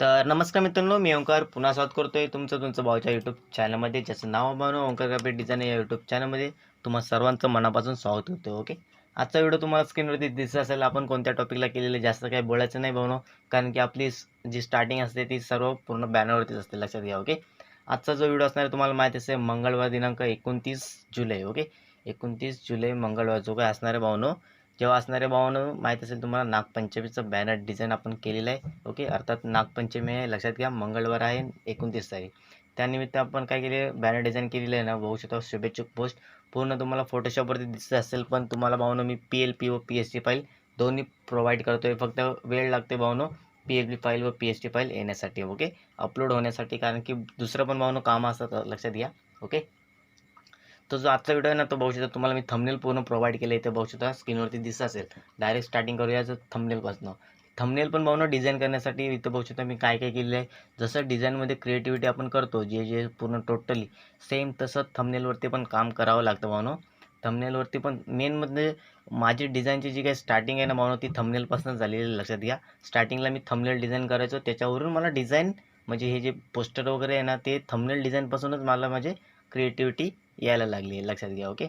तर नमस्कार मित्रांनो मी ओंकार पुन्हा स्वागत करतोय तुमचं तुमचं भाऊच्या यूट्यूब चॅनलमध्ये ज्याचं नाव बनव ओंकार ग्राफिक डिझाईन या यूट्यूब चॅनलमध्ये तुम्हा सर्वांचं मनापासून स्वागत होतं ओके आजचा व्हिडिओ तुम्हाला स्क्रीनवरती दिसत असेल आपण कोणत्या टॉपिकला केलेलं जास्त काही बोलायचं नाही बनव कारण की आपली जी स्टार्टिंग असते ती सर्व पूर्ण बॅनरवरतीच असते लक्षात घ्या ओके आजचा जो व्हिडिओ असणार आहे तुम्हाला माहिती असेल मंगळवार दिनांक एकोणतीस जुलै ओके एकोणतीस जुलै मंगळवार जो काय असणार आहे भाऊनो जेव्हा असणारे भावानं माहीत असेल तुम्हाला नागपंचमीचं बॅनर डिझाईन आपण केलेलं आहे ओके अर्थात नागपंचमी आहे लक्षात घ्या मंगळवार आहे एकोणतीस तारीख. त्यानिमित्त आपण काय केले बॅनर डिझाईन केलेलं आहे ना बघू शकता शुभेच्छुक पोस्ट पूर्ण तुम्हाला फोटोशॉपवरती दिसत असेल पण तुम्हाला भावनं मी पी एल पी व पी एस टी फाईल दोन्ही प्रोव्हाइड करतो आहे फक्त वेळ लागते भावनो पी एल पी फाईल व पी एस टी फाईल येण्यासाठी ओके अपलोड होण्यासाठी कारण की दुसरं पण भावनं कामं असतात लक्षात घ्या ओके तो जो आजचा व्हिडिओ आहे ना तो बघू शकता तुम्हाला मी थंबनेल पूर्ण प्रोव्हाइड केलं आहे ते बघू शकता स्क्रीनवरती दिसत असेल. डायरेक्ट स्टार्टिंग करूया थंबनेलपासून थंबनेल पण भावना डिझाईन करण्यासाठी इथं बघू शकता मी काय काय केलेलं आहे जसं डिझाईनमध्ये क्रिएटिव्हिटी आपण करतो जे जे पूर्ण टोटली सेम तसं थंबनेलवरती पण काम करावं लागतं भावनो. थंबनेलवरती पण मेन म्हणजे माझी डिझाईनची जी काही स्टार्टिंग आहे ना भावनो ती थंबनेलपासून झालेली लक्षात घ्या. स्टार्टिंगला मी थंबनेल डिझाईन करायचो त्याच्यावरून मला डिझाईन म्हणजे हे जे पोस्टर वगैरे आहे ना ते थंबनेल डिझाईनपासूनच मला माझे क्रिएटिव्हिटी यायला लागली आहे लक्षात घ्या ओके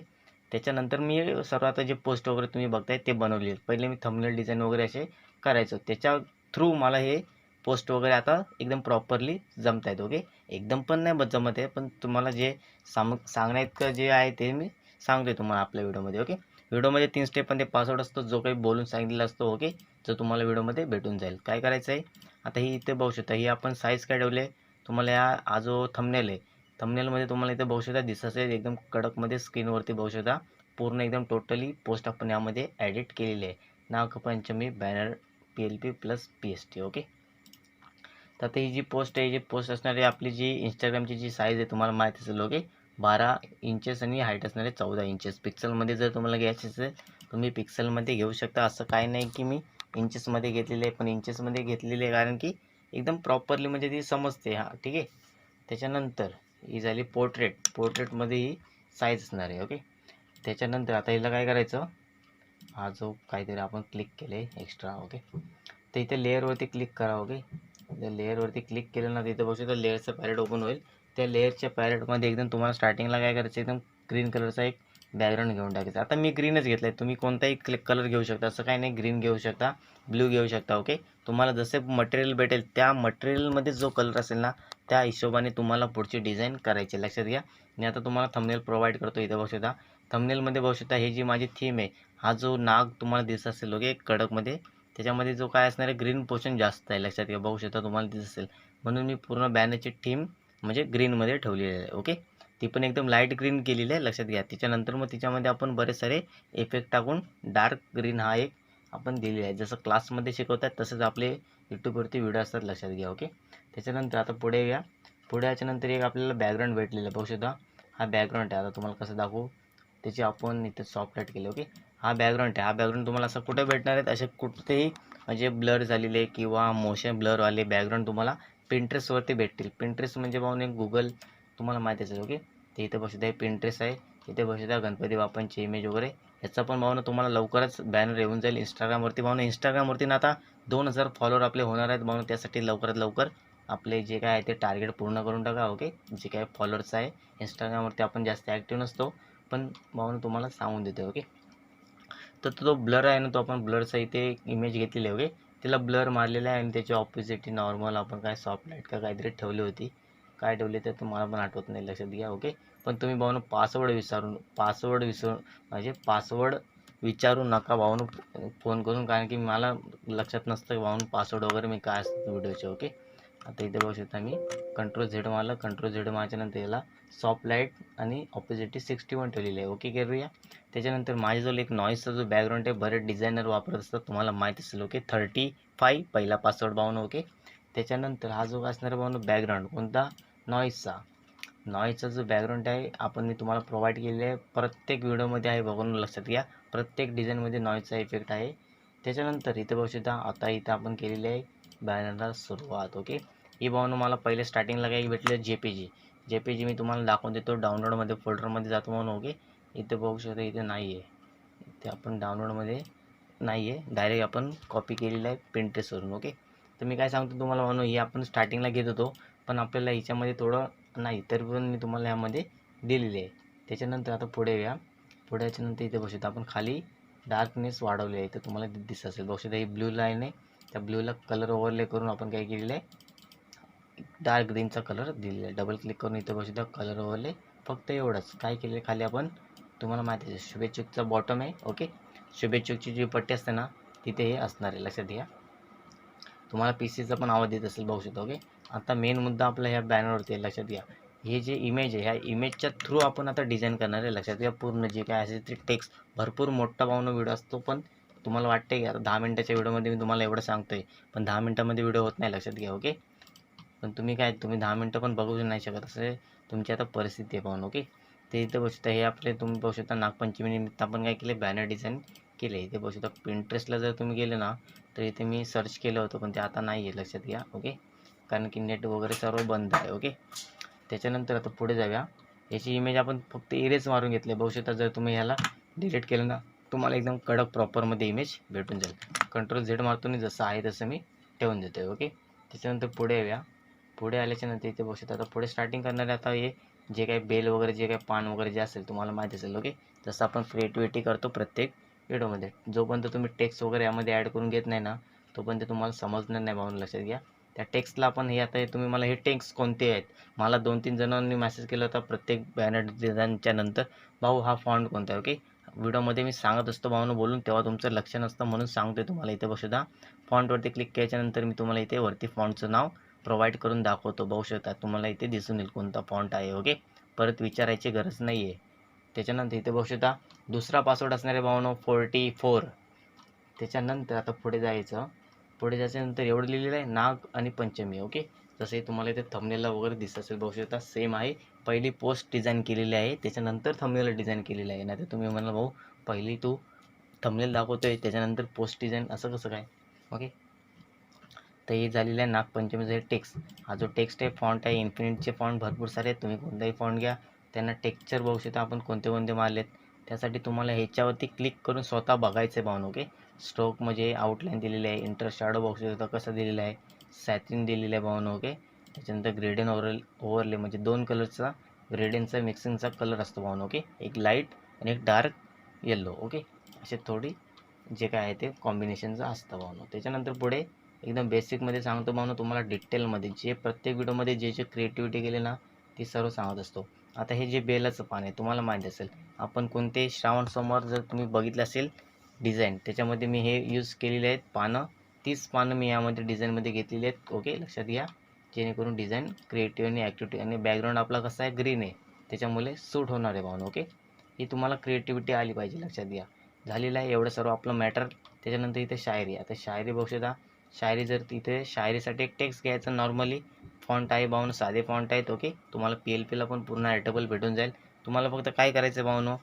त्याच्यानंतर मी सर्व आता जे पोस्ट वगैरे तुम्ही बघताय ते बनवले. पहिले मी थंबनेल डिझाईन वगैरे असे करायचो. त्याच्या थ्रू मला हे पोस्ट वगैरे आता एकदम प्रॉपरली जमत आहेत ओके एकदम पण नाही जमत आहे पण तुम्हाला जे साम सांगण्याइतकं जे आहे ते मी सांगतोय तुम्हाला आपल्या व्हिडिओमध्ये ओके व्हिडिओमध्ये तीन स्टेप पण ते पासवर्ड असतो जो काही बोलून सांगितलेला असतो ओके जो तुम्हाला व्हिडिओमध्ये भेटून जाईल. काय करायचं आहे आता ही इथे बघू शकता ही आपण साईज काय ठेवले तुम्हाला या हा जो थंबनेल आहे थंबनेलमध्ये तुम्हाला इथे बघू शकता दिसत आहे एकदम कडकमध्ये स्क्रीनवरती बघू शकता पूर्ण एकदम टोटली पोस्ट आपण यामध्ये ॲडिट केलेली आहे. Nagpanchami banner P L P plus P S T okay तर आता ही जी पोस्ट आहे जी पोस्ट असणारी आपली जी इंस्टाग्रामची जी साईज आहे तुम्हाला माहीत असेल ओके बारा इंचेस आणि हाईट असणारे चौदा इंचेस पिक्सलमध्ये जर तुम्हाला घ्यायचे असेल तुम्ही पिक्सलमध्ये घेऊ शकता. असं काही नाही की मी इंचेसमध्ये घेतलेले आहे पण इंचेसमध्ये घेतलेले आहे कारण की एकदम प्रॉपरली म्हणजे ती समजते हां ठीक आहे? त्याच्यानंतर ही झाली पोर्ट्रेट. पोर्ट्रेटमध्ये ही साईज असणार आहे ओके त्याच्यानंतर आता हिला काय करायचं? हा जो काहीतरी आपण क्लिक केलं आहे एक्स्ट्रा ओके तर इथे लेअरवरती क्लिक करा ओके त्या लेअरवरती क्लिक केलं ना तिथे बघू तर लेअरचं पॅरेट ओपन होईल. त्या लेअरच्या पॅरेटमध्ये एकदम तुम्हाला स्टार्टिंगला काय करायचं एकदम ग्रीन कलरचा एक बॅकग्राऊंड घेऊन टाकायचं. आता मी ग्रीनच घेतलं आहे तुम्ही कोणताही क्लिक कलर घेऊ शकता असं काही नाही. ग्रीन घेऊ शकता ब्ल्यू घेऊ शकता ओके तुम्हाला जसे मटेरियल भेटेल त्या मटेरियलमध्ये जो कलर असेल ना त्या हिशोबाने तुम्हाला पुढची डिझाईन करायची लक्षात घ्या. मी आता तुम्हाला थंबनेल प्रोव्हाइड करतो इथे बघू शकता. थंबनेलमध्ये बघू शकता हे जी माझी थीम आहे हा जो नाग तुम्हाला दिसत असेल ओके कडकमध्ये. त्याच्यामध्ये जो काय असणार आहे ग्रीन पोर्शन जास्त आहे. लक्षात घ्या. बघू शकता तुम्हाला दिसत असेल. म्हणून मी पूर्ण बॅनरची थीम म्हणजे ग्रीनमध्ये ठेवलेली आहे ओके ती पण एकदम लाइट ग्रीन केलेली आहे लक्षात घ्या. त्याच्यानंतर मग तिच्यामध्ये आपण बरेच सारे इफेक्ट टाकून डार्क ग्रीन हा एक आपण दिलेला आहे. जसं क्लासमध्ये शिकवतात तसंच आपले यूट्यूबवरती व्हिडिओ असतात लक्षात घ्या ओके त्याच्यानंतर आता पुढे या. पुढे याच्यानंतर एक आपल्याला बॅकग्राऊंड भेटलेलं बघू शकता हा बॅकग्राऊंड आहे. आता तुम्हाला कसं दाखवू? त्याची आपण इथे सॉफ्ट लाइट केली ओके हा बॅकग्राऊंड आहे. हा बॅकग्राऊंड तुम्हाला असं कुठे भेटणार आहेत असे कुठेही म्हणजे ब्लर झालेले किंवा मोशन ब्लरवाले बॅकग्राऊंड तुम्हाला पिंट्रेसवरती भेटतील. पिंट्रेस म्हणजे पाहून एक गुगल तुम्हाला माहिती असेल ओके ते इथे बसू द्या पिंट्रेस आहे. इथे बसू द्या गणपती बाप्पांची इमेज वगैरे. याचा पण भावना तुम्हाला लवकरच बॅनर येऊन जाईल. इंस्टाग्रामवरती भावना इंस्टाग्रामवरती ना आता दोन हजार फॉलोअर आपले होणार आहेत भावना. त्यासाठी लवकरात लवकर आपले जे काय आहे ते टार्गेट पूर्ण करून टाका ओके जे काय फॉलोअर्स आहे इंस्टाग्रामवरती आपण जास्त ॲक्टिव्ह नसतो पण भावना तुम्हाला सांगून देतो ओके तर तो जो ब्लर आहे ना तो आपण ब्लरचा इथे इमेज घेतलेली आहे ओके तिला ब्लर मारलेला आहे आणि त्याच्या ऑपोजिट नॉर्मल आपण काय सॉफ्ट लाइट का काहीतरी ठेवली होती. काय ठेवले ते तुम्हाला पण आठवत नाही लक्षात घ्या ओके? पण तुम्ही भाऊन पासवर्ड विचारून पासवर्ड विसरून म्हणजे पासवर्ड विचारू नका भाऊन फोन करून कारण की मला लक्षात नसतं भाऊन पासवर्ड वगैरे मी काय असतं व्हिडिओचे ओके? आता इथे बघू शकता मी कंट्रोल झेड मारला कंट्रोल झेड मारल्यानंतर याला सॉफ्ट लाइट आणि ऑपोजिटी सिक्स्टी वन ठेवलेली आहे ओके करूया? त्याच्यानंतर माझ्याजवळ एक नॉईजचा जो बॅकग्राऊंड आहे बरेच डिझायनर वापरत असतात तुम्हाला माहीत असेल ओके? थर्टी फाय पहिला पासवर्ड भावनं ओके? त्याच्यानंतर हा जो असणारा भावनं बॅकग्राऊंड कोणता? नॉईजचा नॉईजचा जो बॅकग्राऊंड आहे आपण मी तुम्हाला प्रोव्हाइड केलेला आहे. प्रत्येक व्हिडिओमध्ये आहे बघून लक्षात घ्या. प्रत्येक डिझाईनमध्ये नॉईजचा इफेक्ट आहे. त्याच्यानंतर इथं बघू शकता आता इथं आपण केलेली आहे बॅनरला सुरुवात ओके ही भावना मला पहिले स्टार्टिंगला काही भेटलं J P G J P G मी तुम्हाला दाखवून देतो डाउनलोडमध्ये फोल्डरमध्ये जातो म्हणून ओके इथे बघू शकता इथे नाही आहे इथे आपण डाउनलोडमध्ये नाही आहे डायरेक्ट आपण कॉपी केलेलं आहे प्रिंटेसवरून ओके तर मी काय सांगतो तुम्हाला म्हणून ही आपण स्टार्टिंगला घेत होतो. पण आपल्याला याच्यामध्ये थोडं नाही तरी पण मी तुम्हाला ह्यामध्ये दिलेली आहे. त्याच्यानंतर आता पुढे या. पुढे याच्यानंतर इथे बघू शकता आपण खाली डार्कनेस वाढवले आहे. तर तुम्हाला दि- दिसत असेल. बघू शकता ही ब्ल्यू लाईन आहे. त्या ब्ल्यूला कलर ओव्हरले करून आपण काय केलेलं आहे? डार्क ग्रीनचा कलर दिलेला आहे. डबल क्लिक करून इथे बघू शकता कलर ओव्हरले फक्त एवढंच. काय केलं खाली आपण तुम्हाला माहिती आहे शुभेच्छुकचा बॉटम आहे. ओके शुभेच्छुकची जी पट्टी असते ना तिथे हे असणार आहे. लक्षात घ्या तुम्हाला पी सीचा पण आवाज येत असेल बघू शकता ओके आता मेन मुद्दा आपला ह्या बॅनरवरती आहे लक्षात घ्या. हे जे इमेज आहे ह्या इमेजच्या थ्रू आपण आता डिझाईन करणार आहे लक्षात घ्या. पूर्ण जे काय असेल ते टेक्स्ट भरपूर मोठा पाहून व्हिडिओ असतो पण तुम्हाला वाटते की आता दहा मिनटाच्या व्हिडिओमध्ये मी तुम्हाला एवढं सांगतो आहे पण दहा मिनटामध्ये व्हिडिओ होत नाही लक्षात घ्या ओके पण तुम्ही काय तुम्ही दहा मिनटं पण बघू नाही शकत असे तुमची आता परिस्थिती आहे पाहून ओके ते इथं बघू शकता हे आपले तुम्ही बघू शकता नागपंचमीनिमित्त आपण काय केले बॅनर डिझाईन केले इथे बघू शकता पिंटरेस्टला जर तुम्ही गेले ना तर इथे मी सर्च केलं होतं पण ते आता नाही आहे लक्षात घ्या ओके कारण की नेट वगैरे सर्व बंद आहे ओके त्याच्यानंतर आता पुढे जाऊया. याची इमेज आपण फक्त इरेज मारून घेतली बघू शकता जर तुम्ही ह्याला डिलीट केलं ना तुम्हाला एकदम कडक प्रॉपरमध्ये इमेज भेटून जाईल. कंट्रोल झेड मारतो आणि जसं आहे तसं मी ठेवून देतो ओके त्याच्यानंतर पुढे येऊया. पुढे आल्याच्यानंतर इथे बघू शकता आता पुढे स्टार्टिंग करणारे आता हे जे काही बेल वगैरे जे काही पान वगैरे जे असेल तुम्हाला माहिती असेल ओके जसं आपण क्रिएटिव्हिटी करतो प्रत्येक व्हिडिओमध्ये जोपर्यंत तुम्ही टेक्स्ट वगैरे यामध्ये ॲड करून घेत नाही ना तोपर्यंत तुम्हाला समजणार नाही म्हणून लक्षात घ्या. त्या टेक्स्टला आपण हे आता हे तुम्ही मला हे टेक्स्ट कोणते आहेत? मला दोन तीन जणांनी मेसेज केला होता प्रत्येक बॅनर डिझाईनच्या नंतर. भाऊ हा फॉन्ट कोणता आहे ओके व्हिडिओमध्ये मी सांगत असतो भाऊनं बोलून तेव्हा तुमचं लक्ष नसतं म्हणून सांगतोय तुम्हाला इथे बघू फॉन्टवरती क्लिक केल्याच्यानंतर मी तुम्हाला इथे वरती फॉन्टचं नाव प्रोव्हाइड करून दाखवतो. बघू शकता तुम्हाला इथे दिसून येईल कोणता फॉन्ट आहे ओके परत विचारायची गरज नाही आहे त्याच्यानंतर इथे बघू शकता दुसरा पासवर्ड असणारे भावनो फोर्टी फोर त्याच्यानंतर आता पुढे जायचं. पुढे जायच्यानंतर एवढं लिहिलेलं आहे नाग आणि पंचमी ओके जसे तुम्हाला इथे थंबनेलला वगैरे दिसत असेल बघू शकता सेम आहे. पहिली पोस्ट डिझाईन केलेली आहे त्याच्यानंतर थंबनेल डिझाईन केलेलं आहे. नाही तर तुम्ही म्हणाल भाऊ पहिली तू थंबनेल दाखवतोय त्याच्यानंतर पोस्ट डिझाईन असं कसं काय? ओके तर हे झालेलं आहे नागपंचमीचं हे टेक्स्ट हा जो टेक्स्ट आहे फॉन्ट आहे इन्फिनिटचे फॉन्ट भरपूर सारे आहेत. तुम्ही कोणताही फॉन्ट घ्या त्यांना टेक्स्चर बघू शकता. आपण कोणते कोणते मारलेत त्यासाठी तुम्हाला ह्याच्यावरती क्लिक करून स्वतः बघायचं आहे पाहून ओके स्ट्रोक म्हणजे आउटलाईन दिलेली आहे इंटर शॅडो बघू शकता कसं दिलेलं आहे सॅथिन दिलेलं आहे पाहून ओके त्याच्यानंतर ग्रेडियन ओव्हर ओव्हरले म्हणजे दोन कलरचा ग्रेडियनचा मिक्सिंगचा कलर असतो पाहून ओके एक लाइट आणि एक डार्क येल्लो ओके असे थोडी जे काय आहे ते कॉम्बिनेशनचं असतं पाहून त्याच्यानंतर पुढे एकदम बेसिकमध्ये सांगतो भावनो तुम्हाला डिटेलमध्ये जे प्रत्येक व्हिडिओमध्ये जे जे क्रिएटिव्हिटी केली ना ती सर्व सांगत असतो. आता हे जे बेलाचं पान आहे तुम्हाला माहीत असेल आपण कोणते श्रावण सोमवार जर तुम्ही बघितलं असेल डिझाईन त्याच्यामध्ये मी हे यूज केलेले आहेत पानं. तीच पानं मी यामध्ये डिझाईनमध्ये घेतलेली आहेत. ओके लक्षात घ्या. जेणेकरून डिझाईन क्रिएटिव्ह आणि ॲक्टिव्हिटी आणि बॅकग्राऊंड आपला कसा आहे ग्रीन आहे. त्याच्यामुळे सूट होणार आहे भावना ओके ही तुम्हाला क्रिएटिव्हिटी आली पाहिजे लक्षात घ्या. झालेलं आहे एवढं सर्व आपलं मॅटर त्याच्यानंतर इथे शायरी आता शायरी बघू शकता शायरी जर तिथे शायरीसाठी एक टेक्स्ट घ्यायचं नॉर्मली फॉन्ट आहे भावनं साधे फॉन्ट आहेत ओके तुम्हाला पी एल पीला पण पूर्ण ॲटेबल भेटून जाईल. तुम्हाला फक्त काय करायचं बाहुनो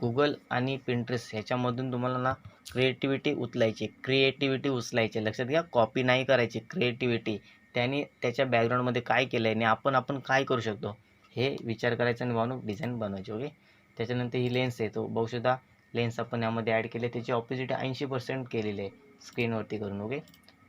गुगल आणि पिंट्रेस ह्याच्यामधून तुम्हाला ना क्रिएटिव्हिटी उचलायची क्रिएटिव्हिटी उचलायची लक्षात घ्या कॉपी नाही करायची क्रिएटिव्हिटी त्याने त्याच्या बॅकग्राऊंडमध्ये काय केलं आहे आणि आपण आपण काय करू शकतो? हे विचार करायचा आणि भावनो डिझाईन बनवायची ओके त्याच्यानंतर ही लेन्स आहे. तो लेन्स आपण यामध्ये ॲड केले. त्याची ऑपोजिट ऐंशी पर्सेंट केलेली आहे स्क्रीनवरती करून ओके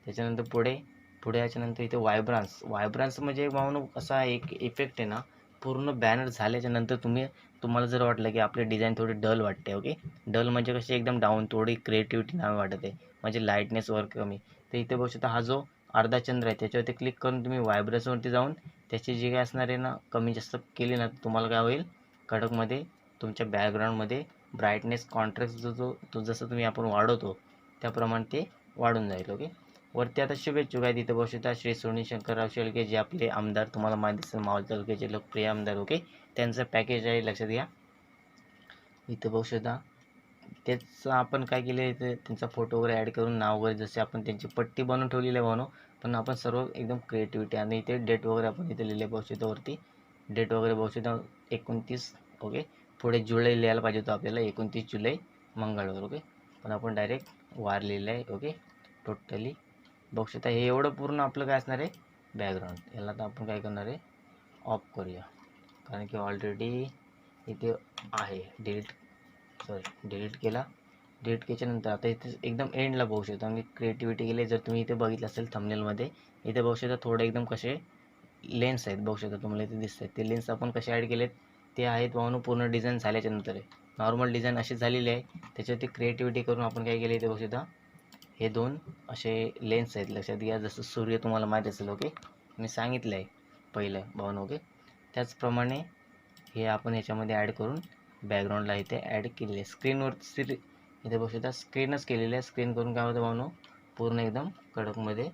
त्याच्यानंतर पुढे पुढे याच्यानंतर इथे वायब्रान्स वायब्रान्स म्हणजे भावनो असा एक इफेक्ट आहे ना पूर्ण बॅनर झाल्याच्यानंतर तुम्ही तुम्हाला जर वाटलं की आपले डिझाईन थोडी डल वाटते ओके डल म्हणजे कशी एकदम डाऊन थोडी क्रिएटिव्हिटी नाही वाटत आहे म्हणजे लाईटनेस वर कमी. तर इथे बघू शकता हा जो अर्धा चंद्र आहे त्याच्यावरती क्लिक करून तुम्ही वायब्रन्सवरती जाऊन त्याची जी काय असणार आहे ना कमी जास्त केली ना तर तुम्हाला काय होईल? कडकमध्ये तुमच्या बॅकग्राऊंडमध्ये ब्राईटनेस कॉन्ट्रास्ट जो जो तो जसं तुम्ही आपण वाढवतो त्याप्रमाणे ते वाढून जाईल ओके वरती आता शुभेच्छुक आहेत. इथं बघू शकता श्री सोनी शंकरराव शेळके जे आपले आमदार तुम्हाला माहिती असेल मावळ तालुक्याचे लोकप्रिय आमदार ओके? त्यांचं पॅकेज आहे लक्षात घ्या. इथं बघू शकता तेच आपण काय केले इथे त्यांचा फोटो वगैरे ॲड करून नाव वगैरे जसे आपण त्यांची पट्टी बनवून ठेवलेली आहे बनव पण आपण सर्व एकदम क्रिएटिव्हिटी आणि इथे डेट वगैरे आपण इथे लिहिले बघू शकतो वरती. डेट वगैरे बघू शकता एकोणतीस ओके? पुढे जुलै लिहायला पाहिजे होतं आपल्याला एकोणतीस जुलै मंगळवार ओके? पण आपण डायरेक्ट वार लिहिलं आहे ओके? टोटली बघू शकता हे एवढं पूर्ण आपलं काय असणार आहे? बॅकग्राऊंड याला तर आपण काय करणार आहे? ऑफ करूया. कारण की ऑलरेडी इथे आहे. डिलीट सॉरी डिलीट केला. डिलीट केल्यानंतर आता इथे एकदम एंडला बघू शकता आम्ही क्रिएटिव्हिटी केली. जर तुम्ही इथे बघितलं असेल थंबनेलमध्ये इथे बघू शकता थोडे एकदम कसे लेन्स आहेत. बघू शकता तुम्हाला इथे दिसत आहेत. ते लेन्स आपण कसे ॲड केलेत? ते आहेत वाहून पूर्ण डिझाईन झाल्याच्यानंतर आहे. नॉर्मल डिझाईन अशी झालेली आहे. त्याच्यावरती क्रिएटिव्हिटी करून आपण काय केले इथे बघू शकता हे दोन असे लेन्स आहेत लक्षात घ्या जसं सूर्य तुम्हाला माहीत असेल ओके मी सांगितलं आहे पहिलं भावनो ओके त्याचप्रमाणे हे आपण याच्यामध्ये ॲड करून बॅकग्राऊंडला इथे ॲड केलेले आहे. स्क्रीनवर स्त्री इथे बघू शकता स्क्रीनच केलेली आहे. स्क्रीन करून काय होतं भावनो? पूर्ण एकदम कडकमध्ये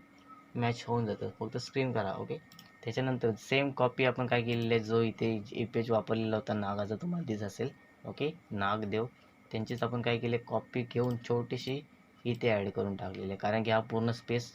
मॅच होऊन जातं. फक्त स्क्रीन करा ओके त्याच्यानंतर सेम कॉपी आपण काय केलेली आहे? जो इथे इमेज वापरलेला होता नागाचा तुम्हाला दिस असेल ओके नागदेव. त्यांचीच आपण काय केले कॉपी घेऊन छोटीशी इथे ॲड करून टाकलेले आहे. कारण की हा पूर्ण स्पेस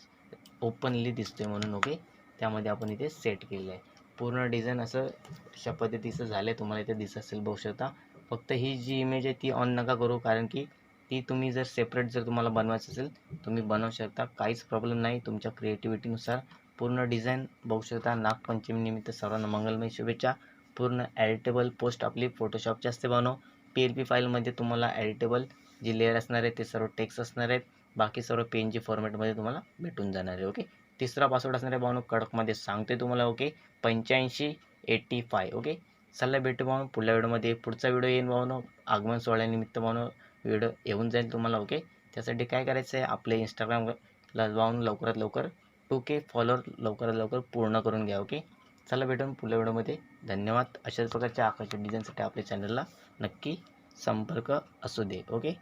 ओपनली दिसतो आहे म्हणून ओके त्यामध्ये आपण इथे सेट केलेलं आहे पूर्ण डिझाईन असं अशा पद्धतीचं झालं आहे तुम्हाला इथे दिसत असेल बघू शकता फक्त ही जी इमेज आहे ती ऑन नका करू कारण की ती तुम्ही जर सेपरेट जर तुम्हाला बनवायचं असेल तुम्ही बनवू शकता. काहीच प्रॉब्लेम नाही तुमच्या क्रिएटिव्हिटीनुसार पूर्ण डिझाईन बघू शकता नागपंचमीनिमित्त सर्वांना मंगलमय शुभेच्छा. पूर्ण एडिटेबल पोस्ट आपली फोटोशॉपची असते बनव. पी एल पी फाईलमध्ये तुम्हाला एडिटेबल जी लेअर असणार आहे ते सर्व टेक्स्ट असणार आहेत. बाकी सर्व पी एन जी फॉर्मॅटमध्ये तुम्हाला भेटून जाणार आहे ओके तिसरा पासवर्ड असणार आहे भावनो कडकमध्ये. सांगते तुम्हाला ओके पंच्याऐंशी एटी फाय ओके चला भेटू भावनो पुढल्या व्हिडिओमध्ये. पुढचा व्हिडिओ येईन भावनो आगमन सोहळ्यानिमित्त भावनो व्हिडिओ येऊन जाईल तुम्हाला ओके त्यासाठी काय करायचं आहे? आपले इंस्टाग्रामला जाऊन लवकरात लवकर टू के फॉलोअर लवकरात लवकर पूर्ण करून घ्या ओके चला भेटून पुढल्या व्हिडिओमध्ये. धन्यवाद. अशाच प्रकारच्या आकर्षक डिझाईनसाठी आपल्या चॅनलला नक्की संपर्क असू दे ओके